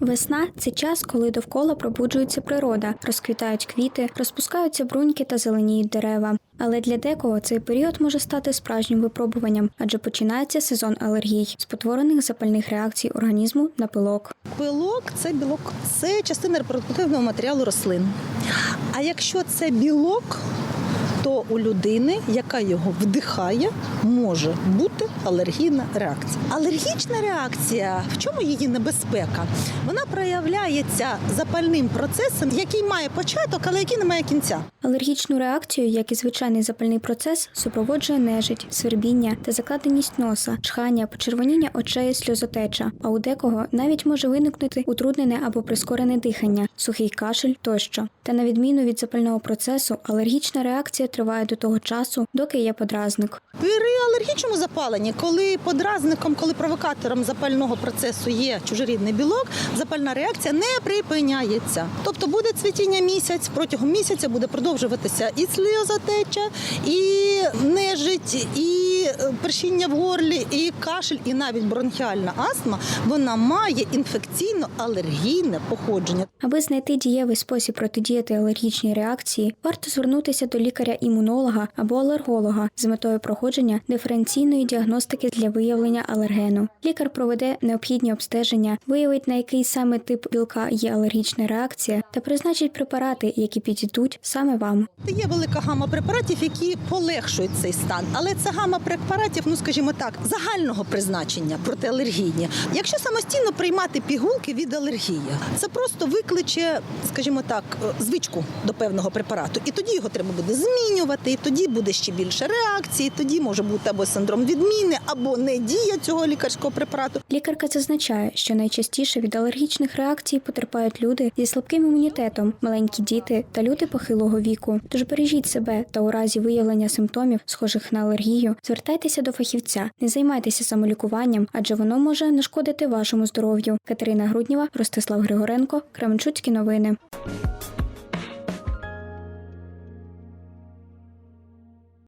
Весна це час, коли довкола пробуджується природа, розквітають квіти, розпускаються бруньки та зеленіють дерева. Але для декого цей період може стати справжнім випробуванням, адже починається сезон алергій, спотворених запальних реакцій організму на пилок. Пилок це білок, це частина репродуктивного матеріалу рослин. А якщо це білок, то у людини, яка його вдихає, може бути алергійна реакція. Алергічна реакція, в чому її небезпека? Вона проявляється запальним процесом, який має початок, але який не має кінця. Алергічну реакцію, як і звичайний запальний процес, супроводжує нежить, свербіння та закладеність носа, чхання, почервоніння очей, сльозотеча. А у декого навіть може виникнути утруднене або прискорене дихання, сухий кашель тощо. Та на відміну від запального процесу, алергічна реакція триває до того часу, доки є подразник. При алергічному запаленні, коли подразником, коли провокатором запального процесу є чужорідний білок, запальна реакція не припиняється. Тобто буде цвітіння місяць, протягом місяця буде продовжуватися і сльозотеча, і нежить, і е, першіння в горлі, і кашель, і навіть бронхіальна астма. Вона має інфекційно-алергійне походження. Аби знайти дієвий спосіб протидіяти алергічній реакції, варто звернутися до лікаря-імунолога або алерголога з метою проходження диференційної діагностики для виявлення алергену. Лікар проведе необхідні обстеження, виявить на який саме тип білка є алергічна реакція та призначить препарати, які підійдуть саме вам. Є велика гама препаратів, які полегшують цей стан, але це гама препаратів, ну скажімо так, загального призначення протиалергійні. Якщо самостійно приймати пігулки від алергії, це просто викличе, скажімо так, е, звичку до певного препарату, і тоді його треба буде змінювати, і тоді буде ще більше реакції. Тоді може бути або синдром відміни, або недія цього лікарського препарату. Лікарка зазначає, що найчастіше від алергічних реакцій потерпають люди зі слабким імунітетом, маленькі діти та люди похилого віку. Тож бережіть себе та у разі виявлення симптомів, схожих на алергію, звертайтеся до фахівця, не займайтеся самолікуванням, адже воно може нашкодити вашому здоров'ю. Катерина Грудніва, Ростислав Григоренко, Кременчуцькі новини.